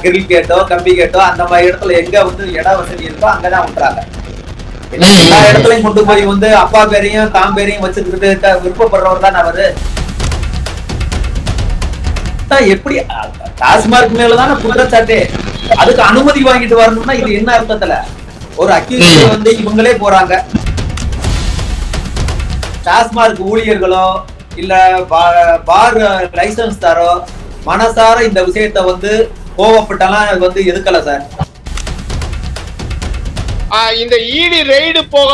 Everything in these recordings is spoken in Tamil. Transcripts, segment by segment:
கிரில் கேட்டோ கம்பி கேட்டோ அந்த மாதிரி இடத்துல எங்க வந்து இட வசதி இருக்கோ அங்கதான் விட்டுறாங்க எல்லா இடத்துலயும் கொண்டு போய் வந்து அப்பா பேரையும் தாம் பேரையும் வச்சுக்கிட்டு விருப்பப்படுறவர் தான் அவரு. எப்படி டாஸ்மார்க் மேலதானே குற்றச்சாட்டு அதுக்கு அனுமதி வாங்கிட்டு வரணும்னா இது என்ன அர்த்தத்துல? ஒரு அக்யூஸ் வந்து இவங்களே போறாங்க. டாஸ்மார்க் ஊழியர்களோ இல்ல பார் லைசன்ஸ் தாரோ மனசார இந்த விஷயத்த வந்து கோவப்பட்டெல்லாம் வந்து எதுக்கல சார்? இந்த இடி ரெய்டு போக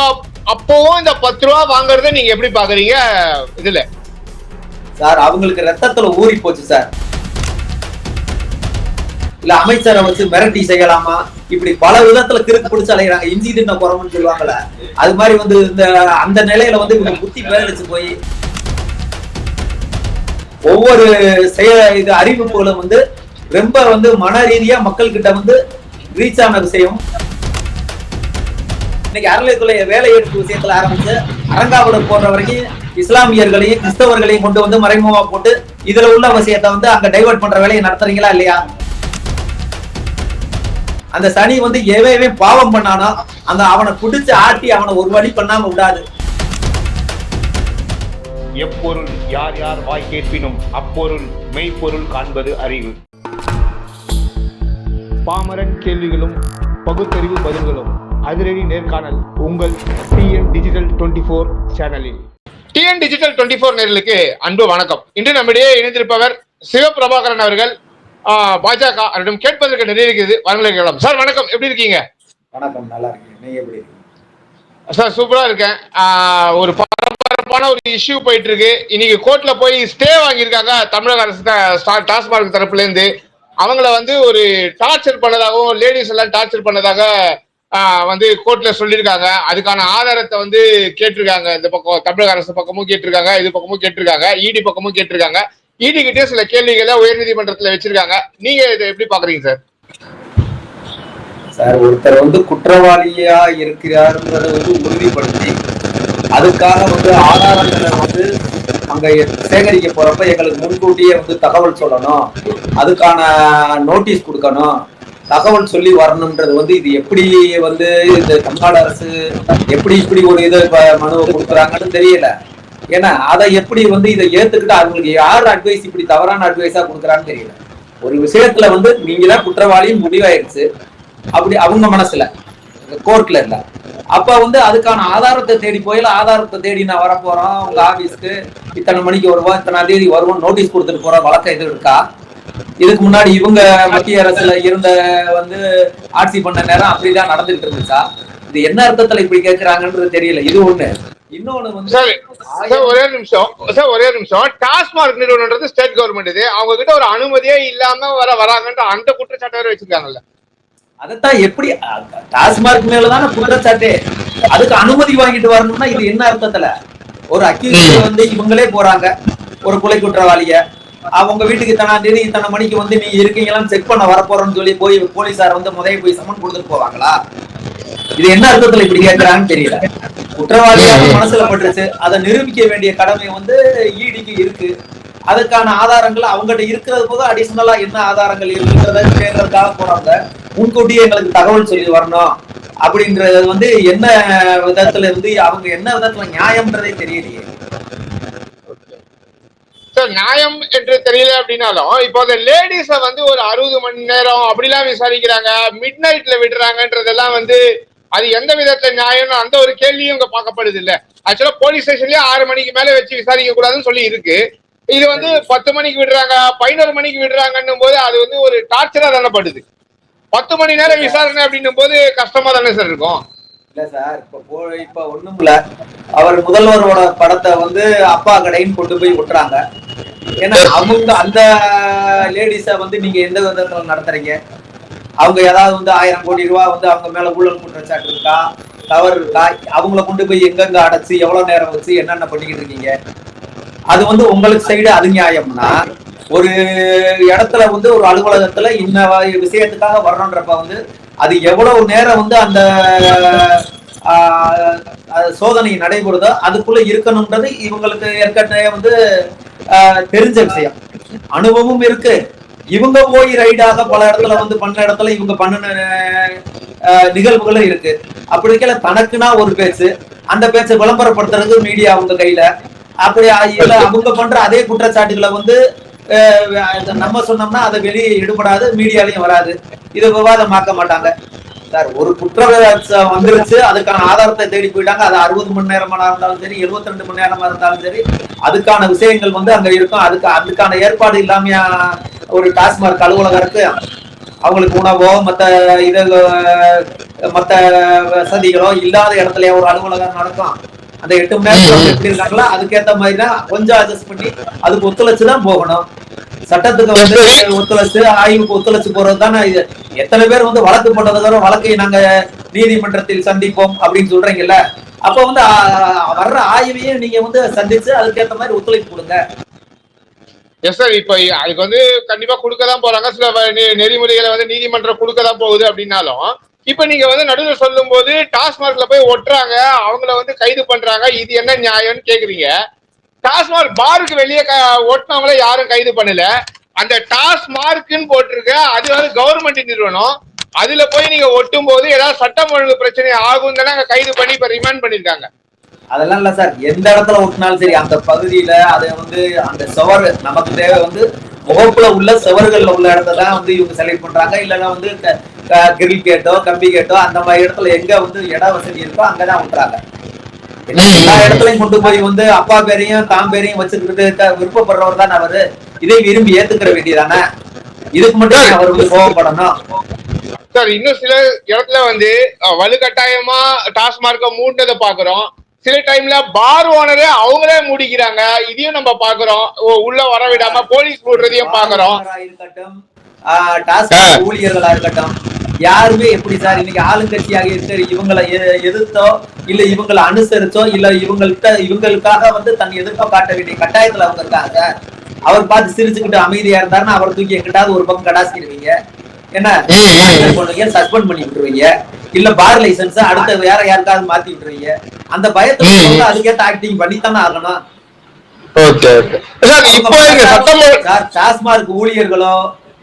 அப்பவும் இந்த பத்து ரூபா வாங்குறத நீங்க எப்படி பாக்குறீங்க? இதுல. சார் அவங்களுக்கு ரத்தத்துல ஊறி போச்சு சார். இல்ல அமைச்சரை வச்சு மிரட்டி செய்யலாமா? இப்படி பல விதத்துல கிறுக்கு பிடிச்சு அலைகிறாங்க இஞ்சி தின்ன குறவுன்னு சொல்லுவாங்கல்ல. அது மாதிரி வந்து இந்த அந்த நிலையில வந்து இவங்க புத்தி பேரழிச்சு போய் ஒவ்வொரு செயல் இது அறிவிப்புகளும் வந்து ரொம்ப வந்து மன ரீதியா மக்கள் கிட்ட வந்து ரீச் ஆன விஷயம் இன்னைக்கு அறநிலையத்துறை வேலை எடுப்பு விஷயத்துல ஆரம்பிச்சு அரங்காவடம் போன்ற வரைக்கும் இஸ்லாமியர்களையும் கிறிஸ்தவர்களையும் கொண்டு வந்து மறைமுகமா போட்டு இதுல உள்ள விஷயத்தை வந்து அங்க டைவர்ட் பண்ற வேலையை நடத்துறீங்களா இல்லையா? அந்த சனி வந்து எவையவே பாவம் பண்ணானோ அந்த அவனை பிடிச்சு ஆட்டி அவனை ஒரு வழி பண்ணாம விடாது. எப்பொருள் யார் யார் வாய் கேட்பினும் அப்பொருள் மெய்ப்பொருள் காண்பது அறிவு. பாமரன் கேள்விகளும் பகுத்தறிவு பதில்களும் அதிரடி நேர்காணல் உங்கள் டிஎன் டிஜிட்டல் டுவெண்ட்டி ஃபோர் சேனலில். டிஎன் டிஜிட்டல் டுவெண்ட்டி ஃபோர் நேர்களுக்கு அன்பு வணக்கம். இன்று நம்மிடையே இணைந்திருப்பவர் சிவபிரபாகரன் அவர்கள். பாஜக அவரிடம் கேட்பதற்கு நிறைய இருக்குது வரங்களை கேட்கலாம். சார் வணக்கம். எப்படி இருக்கீங்க? வணக்கம் நல்லா இருக்கீங்க நீங்க எப்படி இருக்கீங்க? சார் சூப்பரா இருக்கேன். ஒரு தப்பான ஒரு இஷ்யூ போயிட்டு இருக்கு இன்னைக்கு கோர்ட்ல போய் ஸ்டே வாங்கியிருக்காங்க. தமிழக அரசு த- டாஸ்மாக் தரப்புல இருந்து அவங்கள வந்து ஒரு டார்ச்சர் பண்ணதாகவும் லேடிஸ் எல்லாம் டார்ச்சர் பண்ணதாக வந்து கோர்ட்ல சொல்லியிருக்காங்க. அதுக்கான ஆதாரத்தை வந்து கேட்டிருக்காங்க. இந்த பக்கம் தமிழக அரசு பக்கமும் கேட்டிருக்காங்க இது பக்கமும் கேட்டிருக்காங்க இடி பக்கமும் கேட்டிருக்காங்க. இடி கிட்டே சில கேள்விகளை உயர்நீதிமன்றத்துல வச்சிருக்காங்க. நீங்க இதை எப்படி பாக்குறீங்க சார்? சார் ஒருத்தர் வந்து குற்றவாளியா இருக்கிறாருன்றத வந்து உறுதிப்படுத்தி அதுக்காக வந்து ஆதாரங்களை வந்து அங்க சேகரிக்க போறப்ப எங்களுக்கு முன்கூட்டியே வந்து தகவல் சொல்லணும். அதுக்கான நோட்டீஸ் கொடுக்கணும். தகவல் சொல்லி வரணும்ன்றது வந்து இது எப்படி வந்து இந்த தமிழ்நாடு அரசு எப்படி இப்படி ஒரு இதை மனுவை கொடுக்குறாங்கன்னு தெரியல. ஏன்னா அதை எப்படி வந்து இதை ஏத்துக்கிட்டு அவங்களுக்கு யார் அட்வைஸ் இப்படி தவறான அட்வைஸா கொடுக்குறான்னு தெரியல. ஒரு விஷயத்துல வந்து நீங்க தான் குற்றவாளியும் முடிவாயிருச்சு. அப்படி அவங்க மனசுல கோர்ட்ல இல்லை அப்ப வந்து அதுக்கான ஆதாரத்தை தேடி போயில ஆதாரத்தை தேடி நான் வரப்போறோம். உங்க ஆபீஸ்க்கு இத்தனை மணிக்கு வருவோம் இத்தனாம் தேதி வருவோம் நோட்டீஸ் கொடுத்துட்டு போற வழக்கம் எதுவும் இருக்கா? இதுக்கு முன்னாடி இவங்க மத்திய அரசுல இருந்த வந்து ஆட்சி பண்ண நேரம் அப்படிதான் நடந்துகிட்டு இருந்துச்சா? இது என்ன அர்த்தத்துல இப்படி கேக்குறாங்கன்றது தெரியல. இது ஒண்ணு. ஒரே நிமிஷம். சார் ஒரே நிமிஷம். டாஸ்மாக் நிறுவனம்ன்றது ஸ்டேட் கவர்மெண்ட் இது. அவங்க கிட்ட ஒரு அனுமதியே இல்லாம வர வராங்கன்ற அந்த குற்றச்சாட்டு வேற வச்சிருக்காங்கல்ல. அதைத்தான் எப்படி டாஸ்மார்க் மேலதானே குற்றச்சாட்டு அதுக்கு அனுமதி வாங்கிட்டு வரணும்னா இது என்ன அர்த்தத்துல? ஒரு அக்யூஸ் வந்து இவங்களே போறாங்க ஒரு கொலை குற்றவாளிய. அவங்க வீட்டுக்கு இத்தனாம் தேதி இத்தனை மணிக்கு வந்து நீ இருக்கீங்களான்னு செக் பண்ண வரப்போறோம்னு சொல்லி போய் போலீசார் வந்து முதல்ல போய் சம்மன் கொடுத்துட்டு போவாங்களா? இது என்ன அர்த்தத்துல இப்படி கேட்கறாங்கன்னு தெரியல. குற்றவாளியாக மனசுல பட்டுருச்சு. அதை நிரூபிக்க வேண்டிய கடமை வந்து ஈடிக்கு இருக்கு. அதுக்கான ஆதாரங்கள் அவங்ககிட்ட இருக்கிறது போக அடிஷனலா என்ன ஆதாரங்கள் இருக்குன்றத கேட்கறதுக்காக போறாங்க. முன்கூட்டியே எங்களுக்கு தகவல் சொல்லி வரணும் அப்படின்றது வந்து என்ன விதத்துல இருந்து அவங்க என்ன விதத்துல நியாயம்ன்றதே தெரியலையே. சார் நியாயம் என்று தெரியல அப்படின்னாலும் இப்போ அந்த லேடிஸ வந்து ஒரு அறுபது மணி நேரம் அப்படிலாம் விசாரிக்கிறாங்க மிட் நைட்ல விடுறாங்கன்றதெல்லாம் வந்து அது எந்த விதத்துல நியாயம்னு அந்த ஒரு கேள்வியும் இங்க பார்க்கப்படுது இல்ல. ஆக்சுவலா போலீஸ் ஸ்டேஷன்லயே ஆறு மணிக்கு மேல வச்சு விசாரிக்க கூடாதுன்னு சொல்லி இருக்கு இது வந்து பத்து மணிக்கு விடுறாங்க பதினோரு மணிக்கு விடுறாங்கன்னும் போது அது வந்து ஒரு டார்ச்சரா தானப்படுது பத்து மணி நேரம் விசாரணை அப்படின்னும் போது கஷ்டமா தானே சார் இருக்கும்? இல்ல சார் இப்ப போ இப்ப ஒண்ணும் இல்ல. அவர் முதல்வரோட படத்தை வந்து அப்பா கடைன்னு கொண்டு போய் விட்டுறாங்க. ஏன்னா அவங்க அந்த லேடிஸ வந்து நீங்க எந்த விதத்துல நடத்துறீங்க? அவங்க ஏதாவது வந்து ஆயிரம் கோடி ரூபாய் வந்து அவங்க மேல ஊழல் குற்றச்சாட்டு இருக்கா? தவறு இருக்கா? அவங்கள கொண்டு போய் எங்கெங்க அடைச்சு எவ்வளவு நேரம் வச்சு என்னென்ன பண்ணிக்கிட்டு இருக்கீங்க? அது வந்து உங்களுக்கு சைடு அது நியாயம்னா ஒரு இடத்துல வந்து ஒரு அலுவலகத்துல இன்ன விஷயத்துக்காக வரணுன்றப்ப வந்து அது எவ்வளவு நேரம் வந்து அந்த ஆஹ், சோதனை நடைபெறுதோ அதுக்குள்ள இருக்கணும்ன்றது இவங்களுக்கு ஏற்கனவே வந்து ஆஹ், தெரிஞ்ச விஷயம். அனுபவமும் இருக்கு. இவங்க போய் ரைடாக பல இடத்துல வந்து பண்ண இடத்துல இவங்க பண்ணின அஹ், நிகழ்வுகளும் இருக்கு. அப்படி இருக்கல தனக்குனா ஒரு பேச்சு அந்த பேச்சை விளம்பரப்படுத்துறது மீடியா அவங்க கையில. அப்படி இல்ல அவங்க பண்ற அதே குற்றச்சாட்டுகளை வந்து நம்ம சொன்னோம்னா அதை வெளியே எடுபடாது மீடியாலையும் வராது. இதை விவாதமாக்க மாட்டாங்க. சார் ஒரு குற்றம் வந்துருச்சு அதுக்கான ஆதாரத்தை தேடி போயிட்டாங்க. அது அறுபது மணி நேரமா இருந்தாலும் சரி 72 ரெண்டு மணி நேரமா இருந்தாலும் சரி அதுக்கான விஷயங்கள் வந்து அங்க இருக்கும். அதுக்கு அதுக்கான ஏற்பாடு இல்லாமையா ஒரு டாஸ்மார்க் அலுவலகம் இருக்கு. அவங்களுக்கு உணவோ மத்த இது மத்த வசதிகளோ இல்லாத இடத்துல ஒரு அலுவலகம் நடக்கும். அந்த எட்டு மணி நேரத்துல எப்படி இருக்காங்களோ அதுக்கேத்த மாதிரி தான் கொஞ்சம் அட்ஜஸ்ட் பண்ணி அதுக்கு ஒத்துழைச்சு தான் போகணும். சட்டத்துக்கு வந்து ஒத்துழைச்சு ஆய்வுக்கு ஒத்துழைச்சு போறது தானே இது. எத்தனை பேர் வந்து வழக்கு போட்டதுக்கு வழக்கை நாங்க நீதிமன்றத்தில் சந்திப்போம் அப்படின்னு சொல்றீங்கல்ல? அப்ப வந்து வர்ற ஆய்வையும் நீங்க வந்து சந்திச்சு அதுக்கேத்த மாதிரி ஒத்துழைப்பு கொடுங்க. எஸ் சார் இப்போ அதுக்கு வந்து கண்டிப்பா கொடுக்க தான் போறாங்க. சில நெறிமுறைகளை வந்து நீதிமன்றம் கொடுக்க தான் போகுது அப்படின்னாலும் இப்ப நீங்க வந்து நடுவில் சொல்லும் போது டாஸ்மார்க்ல போய் ஒட்டுறாங்க அவங்கள வந்து கைது பண்றாங்க இது என்ன நியாயம்னு கேக்குறீங்க. டாஸ்மார்க் பாருக்கு வெளியே ஒட்டினவங்கள யாரும் கைது பண்ணல. அந்த டாஸ்மார்க்னு போட்டிருக்க அது வந்து கவர்மெண்ட் நிறுவனம். அதுல போய் நீங்க ஒட்டும் போது ஏதாவது சட்டம் ஒழுங்கு பிரச்சனை ஆகும் அங்க கைது பண்ணி இப்ப ரிமாண்ட் பண்ணிருக்காங்க. அதெல்லாம் இல்ல சார். எந்த இடத்துல ஒட்டினாலும் சரி அந்த பகுதியில அதை வந்து அந்த சவர் நமக்கு தேவை வந்து முகப்புல உள்ள சுவர்கள்ல உள்ள இடத்துல வந்து இவங்க செலக்ட் பண்றாங்க. இல்லைன்னா வந்து கிரில் கேட்டோ கம்பி கேட்டோ அந்த மாதிரி இடத்துல எங்க வந்து இட வசதி இருக்கோ அங்கதான் விட்டுறாங்க எல்லா இடத்துலயும் கொண்டு போய் வந்து அப்பா பேரையும் தாம் பேரையும் வச்சுக்கிட்டு விருப்பப்படுறவர் தான் அவரு. இதை விரும்பி ஏத்துக்கிற வேண்டியதானே இதுக்கு மட்டும் அவர் வந்து கோவப்படணும். சார் இன்னும் சில இடத்துல வந்து வலுக்கட்டாயமா டாஸ்மார்க்க மூட்டதை பாக்குறோம். சில டைம்ல பார் ஓனரே அவங்களே மூடிக்கிறாங்க. இதையும் நம்ம பாக்குறோம் உள்ள வர விடாம போலீஸ் மூடுறதையும் பாக்குறோம் ஊழியர்களா இருக்கட்டும். யாருமே எப்படி சார் இன்னைக்கு ஆளுங்கட்சியாக இருக்கிற இவங்களை எதிர்த்தோ இல்ல இவங்களை அனுசரிச்சோ இல்ல இவங்கள்ட்ட இவங்களுக்காக வந்து தன் எதிர்ப்பை காட்ட வேண்டிய கட்டாயத்துல அவங்க இருக்காங்க அவர் பார்த்து சிரிச்சுக்கிட்டு அமைதியா இருந்தாருன்னா அவர் தூக்கி எங்கிட்டாவது ஒரு பக்கம் கடாசிடுவீங்க. என்ன? பண்ணுவீங்க சஸ்பெண்ட் பண்ணி விட்டுருவீங்க. இல்ல பார் லைசன்ஸ் அடுத்த வேற யாருக்காவது மாத்தி விட்டுருவீங்க அந்த பயத்துல அதுக்கேற்ற ஆக்டிங் பண்ணித்தானே ஆகணும்? டாஸ்மார்க் ஊழியர்களோ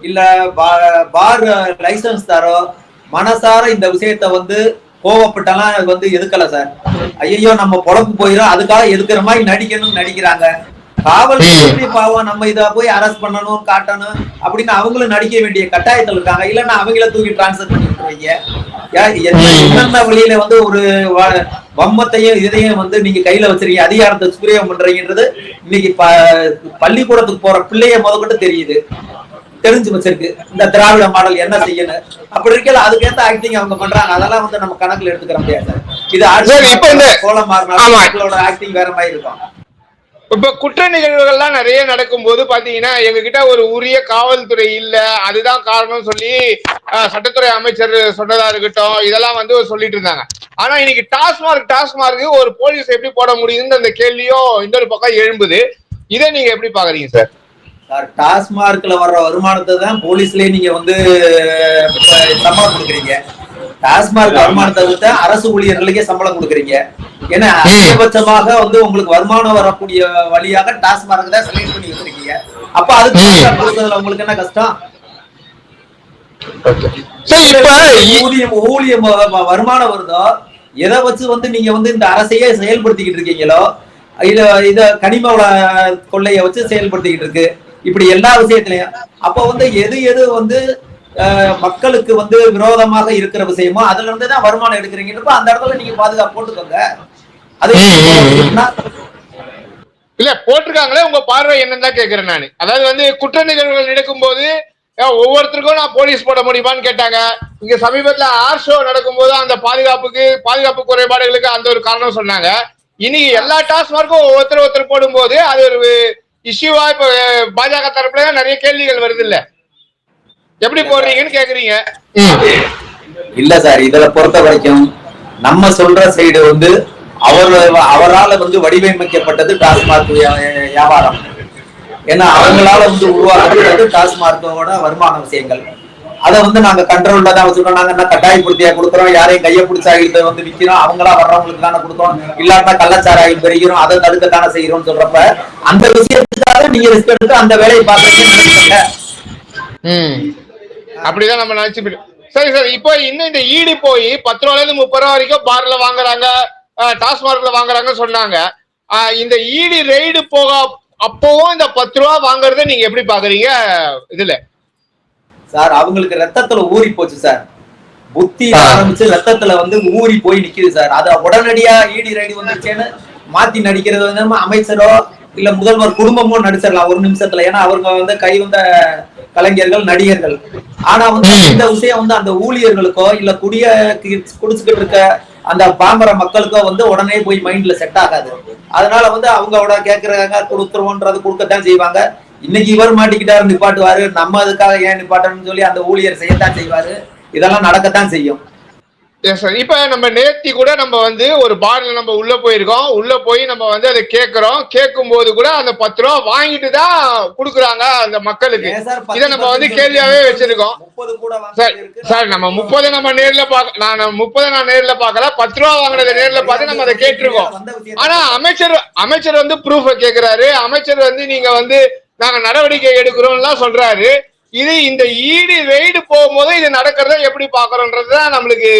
இல்ல பார் லைசன்ஸ் தாரோ மனசார இந்த விஷயத்த வந்து கோவப்பட்டெல்லாம் வந்து எதுக்கல சார். ஐயோ நம்ம பொழப்பு போயிடும் அதுக்காக எதுக்குற மாதிரி நடிக்கணும்னு நடிக்கிறாங்க. காவல்துறை பாவம்? நம்ம இத போய் அரெஸ்ட் பண்ணணும் காட்டணும் அப்படின்னு அவங்களும் நடிக்க வேண்டிய கட்டாயத்தில் இருக்காங்க. இல்லன்னா அவங்கள தூக்கி டிரான்ஸ்ஃபர் பண்ணி விட்டுருவீங்க வழியில வந்து ஒரு வம்மத்தையும் இதையும் வந்து நீங்க கையில வச்சிருக்கீங்க அதிகாரத்தை சுக்கிரியம் பண்றீங்கன்றது இன்னைக்கு பள்ளிக்கூடத்துக்கு போற பிள்ளைய முதற்கொண்டு தெரியுது. தெரிஞ்சு வச்சிருக்கு. இந்த திராவிட மாடல் என்ன செய்யணும் அப்படி இருக்கல அதுக்கேத்த ஆக்டிங் அவங்க பண்றாங்க. அதெல்லாம் வந்து நம்ம கணக்குல எடுத்துக்கிற முடியாது சார். இது சரி, இப்ப இந்த- கோலம் மாறினாலும் ஆக்டிங் வேற மாதிரி இருக்கும். இப்ப குற்ற நிகழ்வுகள்லாம் நிறைய நடக்கும்போது பாத்தீங்கன்னா எங்க கிட்ட ஒரு உரிய காவல்துறை இல்ல. அதுதான் காரணம் சொல்லி சட்டத்துறை அமைச்சர் சொன்னதா இருக்கட்டும் இதெல்லாம் வந்து சொல்லிட்டு இருந்தாங்க. ஆனா இன்னைக்கு டாஸ்மார்க் டாஸ்மார்க் ஒரு போலீஸ் எப்படி போட முடியுதுன்னு அந்த கேள்வியும் இன்னொரு பக்கம் எழும்புது. இதை நீங்க எப்படி பாக்குறீங்க சார்? சார் டாஸ்மார்க்ல வர்ற வருமானத்தை தான் போலீஸ்லயே நீங்க வந்து சம்பளம் கொடுக்குறீங்க. டாஸ்மார்க் வருமானத்தை விட்டு அரசு ஊழியர்களுக்கே சம்பளம் கொடுக்குறீங்க. ஏன்னா அதிகபட்சமாக வந்து உங்களுக்கு வருமானம் வரக்கூடிய வழியாக டாஸ்மார்க் தான் செலக்ட் பண்ணி வச்சிருக்கீங்க. அப்ப அதுக்கு contract கொடுக்கறதுல உங்களுக்கு என்ன கஷ்டம்? சார் இப்ப இ- ஊதியம் ஊழியம் வருமானம் வருதோ? எதை வச்சு வந்து நீங்க வந்து இந்த அரசையே செயல்படுத்திக்கிட்டு இருக்கீங்களோ? இத இத கனிம கொள்ளைய வச்சு செயல்படுத்திக்கிட்டு இருக்கு. இப்படி எல்லா விஷயத்திலையும். அப்ப வந்து எது எது வந்து மக்களுக்கு வந்து விரோதமாக இருக்கிற விஷயமோ அதுல இருந்து தான் வருமானம் எடுக்கிறீங்கன்றப்ப அந்த இடத்துல நீங்க பாதுகாப்பு போட்டுக்கோங்க. அது இல்ல போட்டிருக்காங்களே உங்க பார்வை என்னன்னு தான் கேக்குறேன் நான். அதாவது வந்து குற்ற நிகழ்வுகள் நடக்கும்போது அஹ், ஒவ்வொருத்தருக்கும் நான் போலீஸ் போட முடியுமான்னு கேட்டாங்க. இங்க சமீபத்துல ஆர் ஷோ நடக்கும்போது அந்த பாதுகாப்புக்கு பாதுகாப்பு குறைபாடுகளுக்கு அந்த ஒரு காரணம் சொன்னாங்க. இன்னைக்கு எல்லா டாஸ்மார்க்கும் ஒருத்தர் ஒருத்தர் போடும்போது அது ஒரு இஷ்யூவா இப்ப பாஜக தரப்புல நிறைய கேள்விகள் வருது இல்ல. எப்படி போடுறீங்கன்னு கேக்குறீங்க. இல்ல சார் இதுல பொறுத்த வரைக்கும் நம்ம சொல்ற சைடு வந்து அவர் அவரால வந்து வடிவமைக்கப்பட்டது டாஸ்மாக் வியா- வியாபாரம். ஏன்னா அவங்களால வந்து உருவாக்கப்பட்டது டாஸ்மார்க்கோட வருமான விஷயங்கள். அதை வந்து நாங்க கண்ட்ரோல்ல தான் வச்சுக்கோம் நாங்க என்ன கட்டாயப்படுத்தியா கொடுக்குறோம்? யாரையும் கையை பிடிச்சா இதை வந்து விக்கிறோம்? அவங்களா வர்றவங்களுக்கு தானே கொடுத்தோம். இல்லாட்டா கள்ளச்சாராயம் பெறுகிறோம். அதை தடுக்க தானே செய்யறோம்னு சொல்றப்ப அந்த விஷயத்துக்காக நீங்க ரிஸ்க் எடுத்து அந்த வேலையை ம். அப்படிதான் நம்ம நினைச்சு சரி சார். இப்போ இன்னும் இந்த ஈடு போய் பத்து ரூபால இருந்து முப்பது ரூபா வரைக்கும் பார்ல வாங்குறாங்க டாஸ்மார்க்ல வாங்குறாங்கன்னு சொன்னாங்க. இந்த ஈடு ரெய்டு போக அப்பவும் இந்த பத்து ரூபா வாங்குறத நீங்க எப்படி பாக்குறீங்க? இதுல. சார் அவங்களுக்கு ரத்தத்துல ஊறி போச்சு சார். புத்தி ஆரம்பிச்சு ரத்தத்துல வந்து ஊறி போய் நிக்குது சார். அத உடனடியா ஈடி ரைடு வந்துச்சேன்னு மாத்தி நடிக்கிறது வந்து நம்ம அமைச்சரோ இல்ல முதல்வர் குடும்பமோ நடிச்சிடலாம் ஒரு நிமிஷத்துல. ஏன்னா அவங்க வந்து கை வந்த கலைஞர்கள் நடிகர்கள். ஆனா வந்து இந்த விஷயம் வந்து அந்த ஊழியர்களுக்கோ இல்ல குடிய குடிச்சுக்கிட்டு இருக்க அந்த பாமர மக்களுக்கோ வந்து உடனே போய் மைண்ட்ல செட் ஆகாது. அதனால வந்து அவங்களோட கேக்குறாங்க கொடுத்துருவோன்றது கொடுக்கத்தான் செய்வாங்க. இன்னைக்கு இவர் மாட்டிக்கிட்டாரு நிப்பாட்டுவாரு. நம்ம அதுக்காக ஏன் நிப்பாட்டணும்னு சொல்லி அந்த ஊழியர் செய்யத்தான் செய்வாரு. இதெல்லாம் நடக்கத்தான் செய்யும். எஸ் சார் இப்ப நம்ம நேத்தி கூட நம்ம வந்து ஒரு பார்ல நம்ம உள்ள போயிருக்கோம். உள்ள போய் நம்ம வந்து அதை கேட்கிறோம் கேட்கும் போது கூட அந்த பத்து ரூபா வாங்கிட்டு தான் குடுக்குறாங்க அந்த மக்களுக்கு. இதை நம்ம வந்து கேள்வியாவே வச்சிருக்கோம். சார். சார் நம்ம முப்பது நம்ம நேர்ல பாக்க நான் முப்பது நான் நேர்ல பார்க்கல பத்து ரூபா வாங்கினதை நேர்ல பார்த்து நம்ம அதை கேட்டிருக்கோம். ஆனா அமைச்சர் அமைச்சர் வந்து ப்ரூஃப் கேக்குறாரு. அமைச்சர் வந்து நீங்க வந்து நாங்க நடவடிக்கை எடுக்கிறோம்லாம் சொல்றாரு. இது இந்த ஈடு ரெய்டு போகும்போது இது நடக்கிறத எப்படி பாக்குறோன்றதுதான் நம்மளுக்கு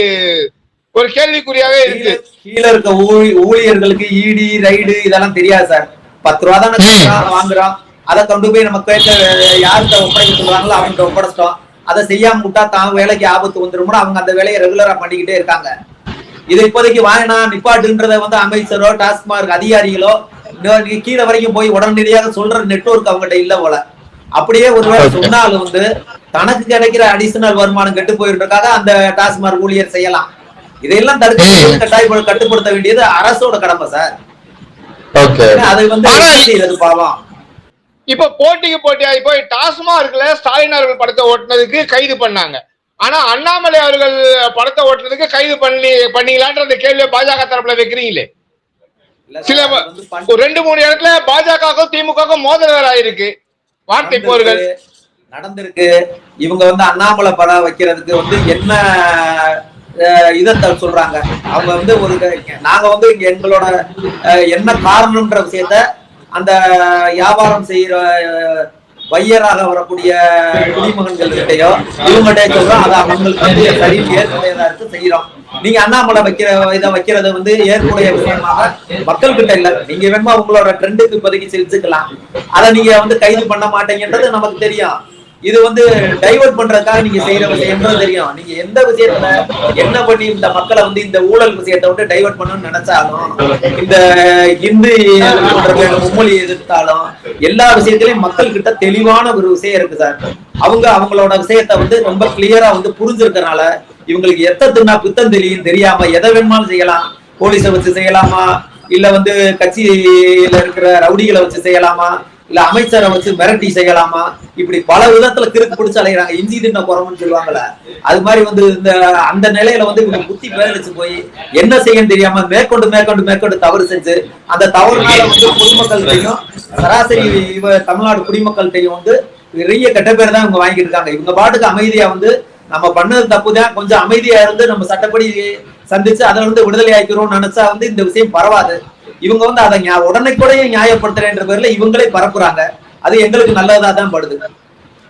ஒரு கேள்விக்குறியாவே இருக்கு. கீழ- இருக்க ஊழி- ஊழியர்களுக்கு ஈடி ரைடு இதெல்லாம் தெரியாது சார். பத்து ரூபா தானே வாங்குறோம் அதை கொண்டு போய் நம்ம கேட்க யார்கிட்ட ஒப்படைக்க சொல்றாங்களோ அவங்ககிட்ட ஒப்படைச்சிட்டோம். அதை செய்யாம விட்டா தான் வேலைக்கு ஆபத்து வந்துருமோ அவங்க அந்த வேலையை ரெகுலரா பண்ணிக்கிட்டே இருக்காங்க. இது இப்போதைக்கு வாங்கினா நிப்பாட்டுன்றத வந்து அமைச்சரோ டாஸ்மார்க் அதிகாரிகளோ கீழே வரைக்கும் போய் உடனடியாக சொல்ற நெட்வொர்க் அவங்ககிட்ட இல்ல போல. அப்படியே ஒருவேளை சொன்னாலும் வந்து தனக்கு கிடைக்கிற அடிஷனல் வருமானம் கெட்டு போயிருக்காக அந்த டாஸ்மார்க் ஊழியர் செய்யலாம். இதையெல்லாம் தடுக்க கட்டாய கட்டுப்படுத்த வேண்டியது அரசோட கடமை சார். ஓகே. அது வந்து பாவம். இப்ப போட்டிக்கு போட்டியாகி போய் டாஸ்மார்க்ல ஸ்டாலின் அவர்கள் படத்தை ஓட்டுனதுக்கு கைது பண்ணாங்க. ஆனா அண்ணாமலை அவர்கள் படத்தை ஓட்டுனதுக்கு கைது பண்ணி பண்ணீங்களான்ற அந்த கேள்வியை பாஜக தரப்புல வைக்கிறீங்களே. சில ரெண்டு மூணு இடத்துல பாஜகவுக்கும் திமுகவுக்கும் மோதல் வேற ஆயிருக்கு. வார்த்தை போர்கள். நடந்திருக்கு, இவங்க வந்து அண்ணாமலை படம் வைக்கிறதுக்கு வந்து என்ன இதை சொல்றாங்க? அவங்க வந்து ஒரு நாங்க வந்து இங்க எங்களோட என்ன காரணம்ன்ற விஷயத்த அந்த வியாபாரம் செய்யற வையராக வரக்கூடிய குடிமகன்கள் கிட்டயோ இவங்ககிட்ட சொல்றோம். அது அவங்களுக்கு வந்து சரி ஏற்புடையதா இருக்கு செய்யறோம். நீங்க அண்ணாமலை வைக்கிற இதை வைக்கிறது வந்து ஏற்புடைய விஷயமாக. மக்கள் கிட்ட இல்ல. நீங்க வேணுமா உங்களோட ட்ரெண்டுக்கு இப்போதைக்கு செலுத்துக்கலாம் அதை நீங்க வந்து கைது பண்ண மாட்டீங்கன்றது நமக்கு தெரியும். இது வந்து டைவர்ட் பண்றதுக்காக நீங்க செய்யற விஷயம்ன்றது தெரியும். நீங்க எந்த விஷயத்துல என்ன பண்ணி இந்த மக்களை வந்து இந்த ஊழல் விஷயத்தை விட்டு டைவர்ட் பண்ணணும்னு நினைச்சாலும் இந்த இந்து மும்மொழி எதிர்த்தாலும் எல்லா விஷயத்திலயும் மக்கள் கிட்ட தெளிவான ஒரு விஷயம் இருக்கு சார். அவங்க அவங்களோட விஷயத்தை வந்து ரொம்ப கிளியரா வந்து புரிஞ்சிருக்கனால இவங்களுக்கு எத்த தின்னா பித்தம் தெரியும் தெரியாம எதை வேணுமாலும் செய்யலாம். போலீஸை வச்சு செய்யலாமா? இல்ல வந்து கட்சியில இருக்கிற ரவுடிகளை வச்சு செய்யலாமா? இல்ல அமைச்சரை வச்சு மிரட்டி செய்யலாமா? இப்படி பல விதத்துல கிறுக்கு பிடிச்சு அலைகிறாங்க இஞ்சி தின்ன குறவுன்னு சொல்லுவாங்கல்ல. அது மாதிரி வந்து இந்த அந்த நிலையில வந்து இவங்க புத்தி பேரழிச்சு போய் என்ன செய்யன்னு தெரியாம மேற்கொண்டு மேற்கொண்டு மேற்கொண்டு தவறு செஞ்சு அந்த தவறுனால வந்து பொதுமக்கள்கிட்டையும் சராசரி இவ தமிழ்நாடு குடிமக்கள்கிட்டையும் வந்து நிறைய கெட்ட பேர் தான் இவங்க வாங்கிட்டு இருக்காங்க. இவங்க பாட்டுக்கு அமைதியா வந்து நம்ம பண்ணது தப்பு தான் கொஞ்சம் அமைதியா இருந்து நம்ம சட்டப்படி சந்திச்சு அதுல இருந்து விடுதலை ஆக்கிறோம் நினைச்சா வந்து இந்த விஷயம் பரவாது. இவங்க வந்து அதை ஞா- உடனே நியாயப்படுத்துறேன்ற பேர்ல இவங்களே பரப்புறாங்க. அது எங்களுக்கு நல்லதா தான் படுது.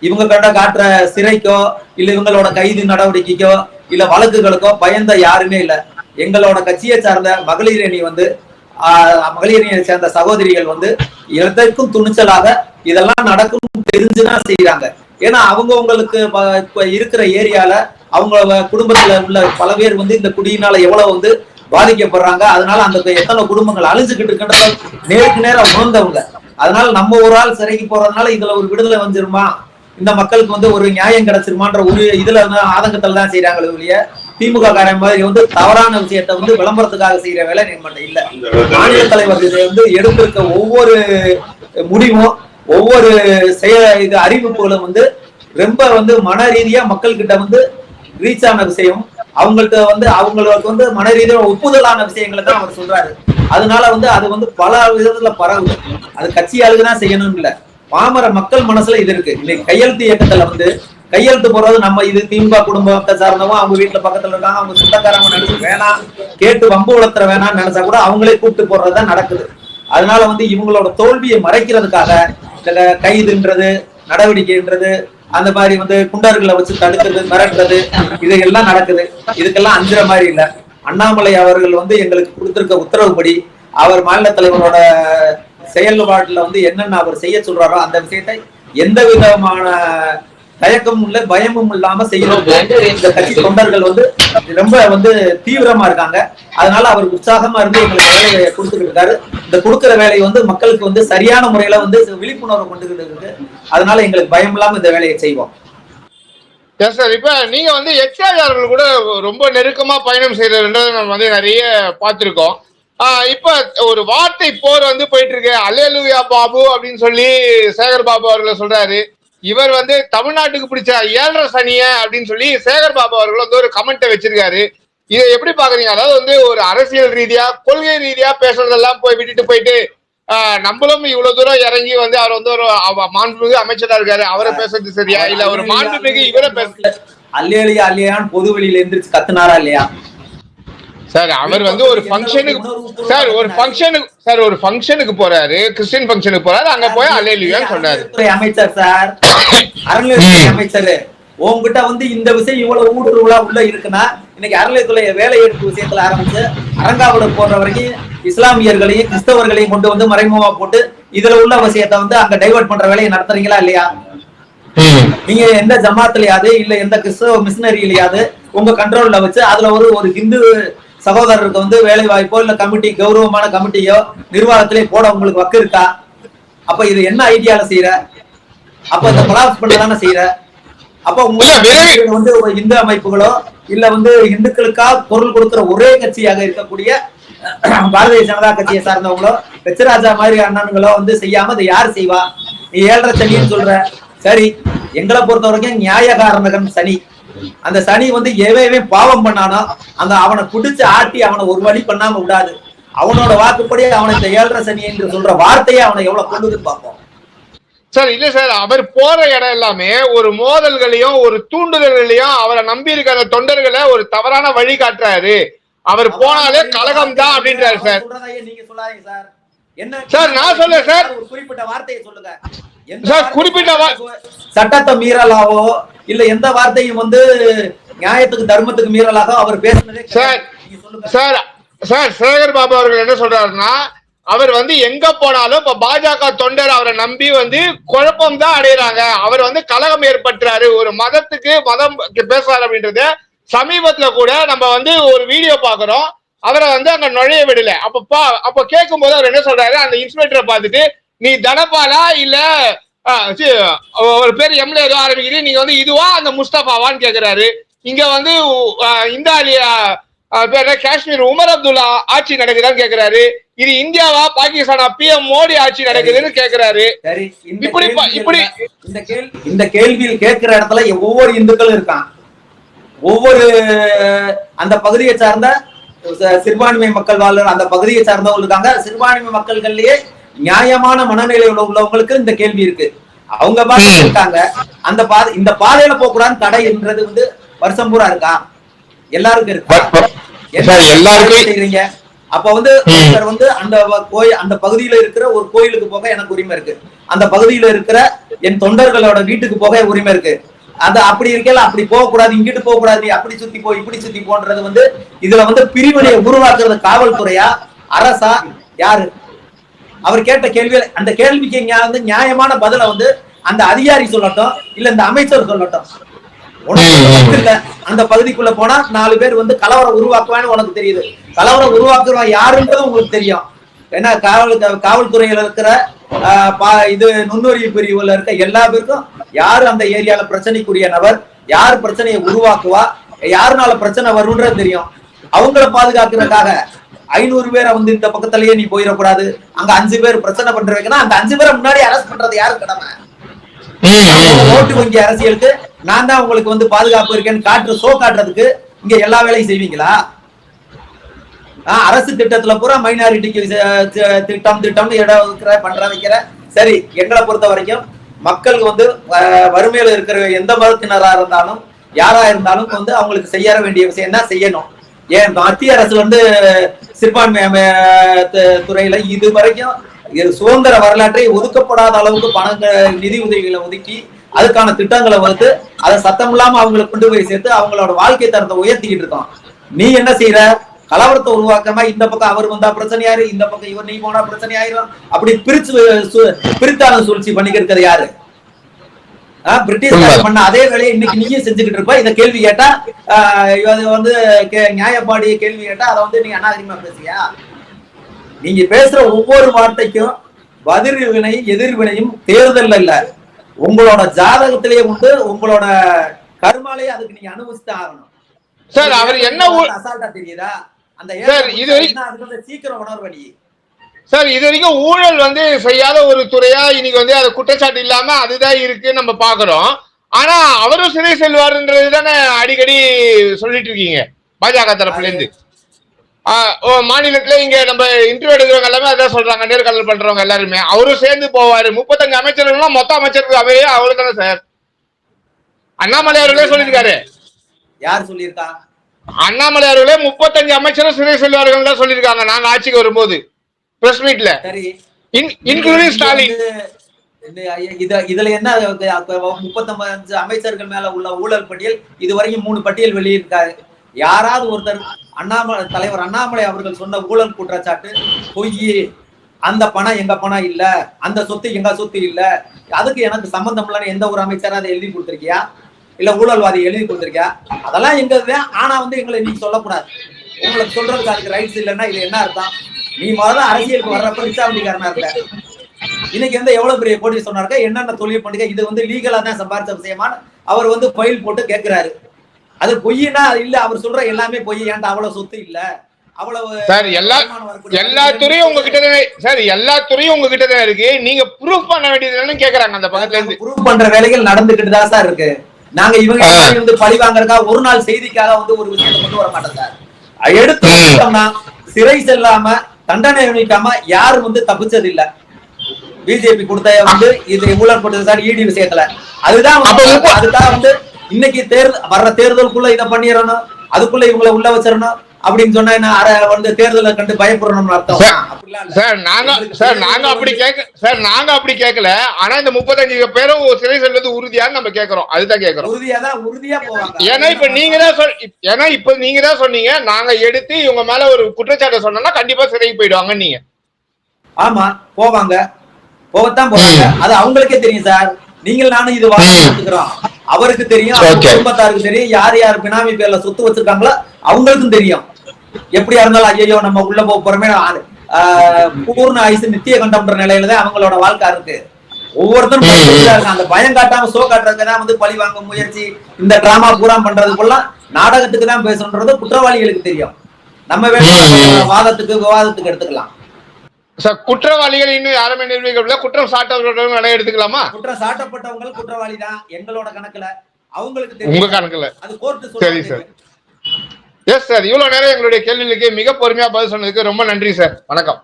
இவங்க கிட்ட காட்டுற சிறைக்கோ இல்ல இவங்களோட கைது நடவடிக்கைக்கோ இல்ல வழக்குகளுக்கோ பயந்த யாருமே இல்ல. எங்களோட கட்சியை சார்ந்த மகளிர் அணி வந்து ஆஹ், மகளிர் அணியை சேர்ந்த சகோதரிகள் வந்து எதற்கும் துணிச்சலாக இதெல்லாம் நடக்கும் தெரிஞ்சுதான் செய்யறாங்க ஏன்னா அவங்கவங்களுக்கு இப்ப இருக்கிற ஏரியால அவங்க குடும்பத்துல உள்ள பல பேர் வந்து இந்த குடியினால எவ்வளவு வந்து பாதிக்கப்படுறாங்க அதனால அந்த எத்தனை குடும்பங்கள் அழிஞ்சுக்கிட்டு இருக்கின்றத நேருக்கு நேரம் உணர்ந்தவங்க. அதனால நம்ம ஒரு ஆள் சிறைக்கு போறதுனால இதுல ஒரு விடுதலை வந்துருமா? இந்த மக்களுக்கு வந்து ஒரு நியாயம் கிடைச்சிருமான்ற ஒரு இதுல ஆதங்கத்துல தான் செய்யறாங்களே ஒழிய திமுக காரன் மாதிரி வந்து தவறான விஷயத்தை வந்து விளம்பரத்துக்காக செய்யற வேலை நம்மகிட்ட இல்ல. மாநில தலைவர் இதை வந்து எடுத்திருக்க ஒவ்வொரு முடிவும் ஒவ்வொரு செயல் இது அறிவிப்புகளும் வந்து ரொம்ப வந்து மன ரீதியா மக்கள் கிட்ட வந்து ரீச் ஆன விஷயம். அவங்கள்ட்ட வந்து அவங்களுக்கு வந்து மன ரீதியாக ஒப்புதலான விஷயங்களை தான் அவர் சொல்றாரு. அதனால வந்து அது வந்து பல விதத்துல பரவுது. அது கட்சியாளுக்கு தான் செய்யணும் இல்ல. பாமர மக்கள் மனசுல இது இருக்கு. இன்னைக்கு கையெழுத்து இயக்கத்துல வந்து கையெழுத்து போடுறது நம்ம இது திமுக குடும்பத்தை சார்ந்தவங்க அவங்க வீட்டுல பக்கத்துல இருக்காங்க. அவங்க சொந்தக்காரங்க நினைச்சு வேணாம் கேட்டு வம்பு வளர்த்துற வேணாம்னு நினைச்சா கூட அவங்களே கூப்பிட்டு போடுறதுதான் நடக்குது. அதனால வந்து இவங்களோட தோல்வியை மறைக்கிறதுக்காக சில கைதுன்றது நடவடிக்கைன்றது அந்த மாதிரி வந்து குண்டர்களை வச்சு தடுக்கிறது மிரட்டுறது இது எல்லாம் நடக்குது. இதுக்கெல்லாம் அஞ்சுற மாதிரி இல்ல. அண்ணாமலை அவர்கள் வந்து எங்களுக்கு கொடுத்திருக்க உத்தரவுப்படி அவர் மாநில தலைவரோட செயல்பாட்டுல வந்து என்னென்ன அவர் செய்ய சொல்றாரோ அந்த விஷயத்தை எந்த விதமான தயக்கமும் இல்ல பயமும் இல்லாம செய்யணும். இந்த கட்சி தொண்டர்கள் வந்து ரொம்ப வந்து தீவிரமா இருக்காங்க. அதனால அவர் உற்சாகமா இருந்து எங்களுக்கு வேலையை கொடுத்துக்கிட்டு இருக்காரு. இந்த கொடுக்கிற வேலையை வந்து மக்களுக்கு வந்து சரியான முறையில வந்து விழிப்புணர்வு கொண்டுகிட்டு இருக்கு. அதனால எங்களுக்கு பயம் இல்லாம இந்த வேலையை செய்வோம். எஸ் சார் இப்ப நீங்க வந்து எச்ஆர்ஆர்கள் கூட ரொம்ப நெருக்கமா பயணம் செய்யறதுன்றது நம்ம வந்து நிறைய பார்த்திருக்கோம். ஆஹ் இப்ப ஒரு வார்த்தை போர் வந்து போயிட்டு இருக்கு. அலேலுயா பாபு அப்படின்னு சொல்லி சேகர் பாபு அவர்களை சொல்றாரு. இவர் வந்து தமிழ்நாட்டுக்கு பிடிச்ச ஏழரை சனிய அப்படின்னு சொல்லி சேகர் பாபு அவர்கள் வந்து ஒரு கமெண்ட்டை வச்சிருக்காரு. இதை எப்படி பாக்குறீங்க அதாவது வந்து ஒரு அரசியல் ரீதியா கொள்கை ரீதியா பேசுறதெல்லாம் போய் விட்டுட்டு போயிட்டு ஆஹ் நம்மளும் இவ்வளவு தூரம் இறங்கி வந்து அவர் வந்து ஒரு மாண்புமிகு அமைச்சரா இருக்காரு. அவரை பேசுறது சரியா? இல்ல ஒரு மாண்புமிகு இவரை பேச அல்லையா அல்லையான்னு பொது வெளியில எந்திரிச்சு கத்துனாரா இல்லையா? சார் அவர் வந்து ஒரு ஃபங்க்ஷனுக்கு சார் ஒரு ஃபங்க்ஷனுக்கு சார் ஒரு ஃபங்க்ஷனுக்கு போறாரு. கிறிஸ்டியன் ஃபங்க்ஷனுக்கு போறாரு. அங்க போய் அலேலுயான்னு சொன்னாரு. அமைச்சர் சார். அறநிலையத்துறை அமைச்சர். உங்ககிட்ட வந்து இந்த விஷயம் இவ்வளவு ஊடுருவலா உள்ள இருக்குன்னா இன்னைக்கு அறநிலையத்துறை வேலை எடுப்பு விஷயத்துல ஆரம்பிச்சு அரங்காவூர் போற வரைக்கும் இஸ்லாமியர்களையும் கிறிஸ்தவர்களையும் கொண்டு வந்து மறைமுகமா போட்டு இதுல உள்ள விஷயத்தை வந்து அங்க டைவர்ட் பண்ற வேலையை நடத்துறீங்களா இல்லையா? நீங்க எந்த ஜமாத்துலயாவது இல்ல எந்த கிறிஸ்தவ மிஷினரியிலயாவது உங்க கண்ட்ரோல்ல வச்சு அதுல ஒரு ஒரு ஹிந்து சகோதரருக்கு வந்து வேலை வாய்ப்போ இல்ல கமிட்டி கௌரவமான கமிட்டியோ நிர்வாகத்திலே போட உங்களுக்கு வக்கு இருக்கா? அப்ப இது என்ன ஐடியால செய்யற அப்ப இந்த கொலாப்ஸ் பண்ணதானே செய்யற அப்ப உங்களுக்கு வந்து இந்து அமைப்புகளோ இல்ல வந்து இந்துக்களுக்காக பொருள் கொடுக்கிற ஒரே கட்சியாக இருக்கக்கூடிய பாரதிய ஜனதா கட்சியை சார்ந்தவங்களோ பெச்சராஜா மாதிரி அண்ணனுங்களோ வந்து செய்யாம இதை யார் செய்வா? நீ ஏழரை சனின்னு சொல்ற. சரி எங்களை பொறுத்த வரைக்கும் நியாயகாரணகன் சனி. அந்த சனி வந்து எவையவே பாவம் பண்ணானோ அந்த அவனை பிடிச்சு ஆட்டி அவனை ஒரு வழி பண்ணாம விடாது. அவனோட வாக்குப்படி அவனை இந்த ஏழரை சனி என்று சொல்ற வார்த்தையை அவனை எவ்வளவு கொண்டுதுன்னு பார்ப்போம். சார் இல்ல சார் அவர் போற இடம் எல்லாமே ஒரு மோதல்களையும் ஒரு தூண்டுதல்களையும் அவரை நம்பி இருக்கிற தொண்டர்களை ஒரு தவறான வழி காட்டுறாரு. அவர் போனாலே கலகம் தான் அப்படின்றாரு சார். நீங்க சொல்லாதீங்க சார். என்ன சார், நான் சொல்றேன் சார். ஒரு குறிப்பிட்ட வார்த்தையை சொல்லுங்க. குறிப்பிட்ட வா- சட்டத்தை மீறலாவோ இல்ல எந்த வார்த்தையும் வந்து நியாயத்துக்கு தர்மத்துக்கு மீறலாக அவர் பேசுனதே. Sir sir sir Sekar Babu அவர்கள் என்ன சொல்றாருன்னா அவர் வந்து எங்க போனாலும் இப்ப பாஜக தொண்டர் அவரை நம்பி வந்து குழப்பம் தான் அடையறாங்க. அவர் வந்து கலகம் ஏற்படுத்துறாரு ஒரு மதத்துக்கு மதம் பேசுறாரு அப்படின்றது சமீபத்துல கூட நம்ம வந்து ஒரு வீடியோ பாக்குறோம் அவரை வந்து அங்க நுழைய விடல. அப்ப அப்ப கேட்கும் போது அவர் என்ன சொல்றாரு? அந்த இன்ஸ்பெக்டரை பார்த்துட்டு நீ தனபாலா இல்ல ஒரு பேர் எம்ல ஏதோ ஆரம்பிக்கிறீங்க நீங்க வந்து இதுவா அந்த முஸ்தபாவான்னு கேக்குறாரு. இங்க வந்து இந்த ஆலியா பேர் காஷ்மீர் உமர் அப்துல்லா ஆட்சி நடக்குதான்னு கேக்குறாரு. இது இந்தியாவா பாகிஸ்தானா? பிஎம் மோடி ஆட்சி நடக்குதுன்னு கேக்குறாரு. இப்படி ப- இப்படி- இந்த கேள்வி இந்த கேள்வியில் கேட்கிற இடத்துல ஒவ்வொரு இந்துக்களும் இருக்கான். ஒவ்வொரு அந்த பகுதியை சார்ந்த சிறுபான்மை மக்கள் வாழ்ற அந்த பகுதியை சார்ந்தவங்க இருக்காங்க. சிறுபான்மை மக்கள்கள்லயே நியாயமான மனநிலையில் உள்ளவங்களுக்கு இந்த கேள்வி இருக்கு. அவங்க பாதை இருக்காங்க அந்த பாதை இந்த பாதையில போக கூடாதுன்னு தடைன்றது வந்து வருஷம் பூரா இருக்கா? எல்லாருக்கும் இருக்கா? அப்ப வந்து ஒருத்தர் வந்து அந்த கோயில் அந்த பகுதியில இருக்கிற ஒரு கோயிலுக்கு போக எனக்கு உரிமை இருக்கு. அந்த பகுதியில இருக்கிற என் தொண்டர்களோட வீட்டுக்கு போக உரிமை இருக்கு. அது அப்படி இருக்கல அப்படி போக கூடாது இங்கிட்டு போக கூடாது அப்படி சுத்தி போ இப்படி சுத்தி போன்றது வந்து இதுல வந்து பிரிவினையை உருவாக்குறது காவல்துறையா அரசா யாரு? அவர் கேட்ட கேள்வி அந்த கேள்விக்கு வந்து நியாயமான பதில வந்து அந்த அதிகாரி சொல்லட்டும் இல்ல இந்த அமைச்சர் சொல்லட்டும். உனக்கு இல்ல. அந்த பகுதிக்குள்ள போனா நாலு பேர் வந்து கலவரம் உருவாக்குவான்னு உனக்கு தெரியுது. கலவரம் உருவாக்குறவன் யாருன்றது உங்களுக்கு தெரியும். ஏன்னா காவல் காவல்துறையில இருக்கிற இது நுண்ணுரிமை பிரிவுல இருக்க எல்லா பேருக்கும் யாரு அந்த ஏரியால பிரச்சனைக்குரிய நபர் யார் பிரச்சனையை உருவாக்குவா யாருனால பிரச்சனை வரும்ன்றது தெரியும். அவங்கள பாதுகாக்கிறதுக்காக ஐநூறு பேரை வந்து இந்த பக்கத்துலயே நீ போயிடக்கூடாது. அங்க அஞ்சு பேர் பிரச்சனை பண்ற வைக்கணும் அந்த அஞ்சு பேரை முன்னாடி அரெஸ்ட் பண்றது யாரு கடமை? ஓட்டு வங்கி அரசியலுக்கு நான் தான் உங்களுக்கு வந்து பாதுகாப்பு இருக்கேன்னு காட்டுற ஷோ காட்டுறதுக்கு இங்க எல்லா வேலையும் செய்வீங்களா? அரசு திட்டத்துல பூரா மைனாரிட்டிக்கு திட்டம் திட்டம்னு இடம் இருக்கிற பண்ற வைக்கிற. சரி எங்களை பொறுத்த வரைக்கும் மக்கள் வந்து வறுமையில இருக்கிற எந்த மதத்தினரா இருந்தாலும் யாரா இருந்தாலும் வந்து அவங்களுக்கு செய்ய வேண்டிய விஷயம் தான் செய்யணும்? ஏன் மத்திய அரசு வந்து சிறுபான்மை அமை- துறையில இது வரைக்கும் சுதந்திர வரலாற்றை ஒதுக்கப்படாத அளவுக்கு பணங்க நிதி உதவிகளை ஒதுக்கி அதுக்கான திட்டங்களை வகுத்து அதை சத்தம் இல்லாம அவங்களை கொண்டு போய் சேர்த்து அவங்களோட வாழ்க்கை தரத்தை உயர்த்திக்கிட்டு இருக்கோம். நீ என்ன செய்யற கலவரத்தை உருவாக்காம இந்த பக்கம் அவர் வந்தா பிரச்சனையாரு இந்த பக்கம் இவர் நீ போனா பிரச்சனை ஆயிரும். அப்படி பிரிச்சு பிரித்தான சூழ்ச்சி பண்ணிக்கிறது யாரு? ஆ, பிரிட்டிஷ்காரர் பண்ண அதே வேலையை இன்னைக்கு நீயும் செஞ்சுக்கிட்டு இருப்ப. இத கேள்வி கேட்டா ஆஹ், இது வந்து கே- நியாயப்பாடி கேள்வி கேட்டா அதை வந்து நீங்க அநாகரிகமா பேசியா நீங்க பேசுற ஒவ்வொரு வார்த்தைக்கும் பதில் வினை எதிர்வினையும் தேர்தல் இல்ல. உங்களோட ஜாதகத்திலேயே உண்டு உங்களோட கருமாலேயே அதுக்கு நீங்க அனுபவிச்சுட்டு ஆகணும். சார் அவர் என்ன அசால்ட்டா தெரியுதா? அந்த என்ன வந்து சீக்கிரம் உணர்வ நீ சார் இது வரைக்கும் ஊழல் வந்து செய்யாத ஒரு துறையா இன்னைக்கு வந்து அது குற்றச்சாட்டு இல்லாம அதுதான் இருக்கு நம்ம பாக்குறோம். ஆனா அவரும் சிறை செல்வாருன்றது தானே அடிக்கடி சொல்லிட்டு இருக்கீங்க பாஜக தரப்புல இருந்து மாநிலத்துல இங்க நம்ம இன்டர்வியூ எடுக்கிறவங்க எல்லாமே அதான் சொல்றாங்க நேர்காணல் பண்றவங்க எல்லாருமே. அவரும் சேர்ந்து போவாரு. முப்பத்தஞ்சு அமைச்சர்கள்லாம் மொத்த அமைச்சருக்கு அவையே அவரு தானே சார். அண்ணாமலை அவர்களே சொல்லியிருக்காரு. யார் சொல்லியிருக்கா? அண்ணாமலை அவர்களே முப்பத்தஞ்சு அமைச்சரும் சிறை செல்வார்கள் தான் சொல்லியிருக்காங்க. நாங்க ஆட்சிக்கு வரும்போது. பிரஸ் மீட்ல சரி. இன்க்ளூடிங் ஸ்டாலின் இது- இது- இது- இதுல என்ன முப்பத்தொன்பது அமைச்சர்கள் மேல உள்ள ஊழல் பட்டியல் இதுவரைக்கும் மூணு பட்டியல் வெளியிருக்காரு யாராவது ஒருத்தர் அண்ணாமலை தலைவர் அண்ணாமலை அவர்கள் சொன்ன ஊழல் குற்றச்சாட்டு பொய் அந்த பணம் எங்க பணம் இல்ல அந்த சொத்து எங்க சொத்து இல்ல அதுக்கு எனக்கு சம்பந்தம் இல்லைன்னு எந்த ஒரு அமைச்சராவது எழுதி கொடுத்திருக்கியா? இல்ல ஊழல்வாதி எழுதி கொடுத்திருக்கியா? அதெல்லாம் எங்க ஆனா வந்து எங்களை நீ சொல்லக்கூடாது. உங்களுக்கு சொல்றதுக்கு அதுக்கு ரைட்ஸ் இல்லைன்னா இது என்ன அர்த்தம்? நீ முதல்ல அரசியலுக்கு வர்றப்ப ரிச்சாவண்டிக்காரனா இருக்க இன்னைக்கு வந்து எவ்வளவு பெரிய கோடி சொன்னாருக்க? என்னென்ன தொழில் பண்ணுங்க இது வந்து லீகலா தான் சம்பாரிச்ச விஷயமான அவர் வந்து ஃபைல் போட்டு கேட்கிறாரு அது பொய்னா இல்ல அவர் சொல்ற எல்லாமே பொய். ஏன்டா அவ்வளவு சொத்து இல்ல? சார் எல்லா எல்லா துறையும் உங்ககிட்ட சார் எல்லா துறையும் உங்ககிட்ட தான் இருக்கு. நீங்க ப்ரூஃப் பண்ண வேண்டியது கேக்குறாங்க அந்த பக்கத்துல இருந்து. பண்ற வேலைகள் நடந்துகிட்டு தான் சார் இருக்கு. நாங்க இவங்க வந்து பழி வாங்குறதுக்கா ஒரு நாள் செய்திக்காக வந்து ஒரு விஷயத்தை கொண்டு வர மாட்டோம் சார். எடுத்து சிறை செல்லாம தண்டனை அனுபவிக்காம யாரும் வந்து தப்பிச்சது இல்ல பிஜேபி கொடுத்த வந்து இது ஊழல் போட்டது சார் இடி விஷயத்துல. அதுதான் அதுதான் வந்து இன்னைக்கு தேர்தல் வர்ற தேர்தலுக்குள்ள இதை பண்ணிடணும். அதுக்குள்ள இவங்களை உள்ள வச்சிடணும். அப்படின்னு சொன்னா என்ன அர- வந்து தேர்தலை கண்டு பயப்படணும்னு அர்த்தம். சார், நாங்க சார் நாங்க அப்படி கேட்க சார் நாங்க அப்படி கேட்கல ஆனா இந்த முப்பத்தஞ்சு பேரும் சிறை செல்வது உறுதியான்னு நம்ம கேக்குறோம். அதுதான் கேக்குறோம். உறுதியா தான் உறுதியா போவாங்க. ஏன்னா இப்ப நீங்க தான் சொல் ஏன்னா இப்ப நீங்க தான் சொன்னீங்க. நாங்க எடுத்து இவங்க மேல ஒரு குற்றச்சாட்டு சொன்னோம்னா கண்டிப்பா சிறைக்கு போயிடுவாங்க நீங்க. ஆமா போவாங்க. போகத்தான் போவாங்க அது அவங்களுக்கே தெரியும் சார். நீங்கள் நானும் இது வாசிக்கிறோம் அவருக்கு தெரியும். குடும்பத்தாருக்கு தெரியும் யார் யார் பினாமி பேர்ல சொத்து வச்சிருக்காங்களோ அவங்களுக்கும் தெரியும். எப்படியா இருந்தாலும் ஐயோ நம்ம உள்ள போக போறோமே. பூர்ண ஆயுசு நித்திய கண்டம்ன்ற நிலையில தான் அவங்களோட வாழ்க்கை இருக்கு. ஒவ்வொருத்தரும். அந்த பயம் காட்டாம சோ காட்டுறதுக்கு தான் வந்து பழி வாங்க முயற்சி. இந்த டிராமா பூரா பண்றதுக்குள்ள நாடகத்துக்கு தான் பேசணுன்றது குற்றவாளிகளுக்கு தெரியும். நம்ம வேணா வாதத்துக்கு விவாதத்துக்கு எடுத்துக்கலாம். சார் குற்றவாளிகள் இன்னும் யாருமே நிரூபிக்கப்படல குற்றம் சாட்டவர்களும் நிறைய எடுத்துக்கலாமா? குற்றம் சாட்டப்பட்டவங்க குற்றவாளி தான் எங்களோட கணக்குல அவங்களுக்கு உங்க தெரியும் கணக்குல. அது கோர்ட் சரி, சார். எஸ் சார் இவ்வளவு நேரம் எங்களுடைய கேள்விகளுக்கு மிக பொறுமையா பதில் சொன்னதுக்கு ரொம்ப நன்றி சார் வணக்கம்.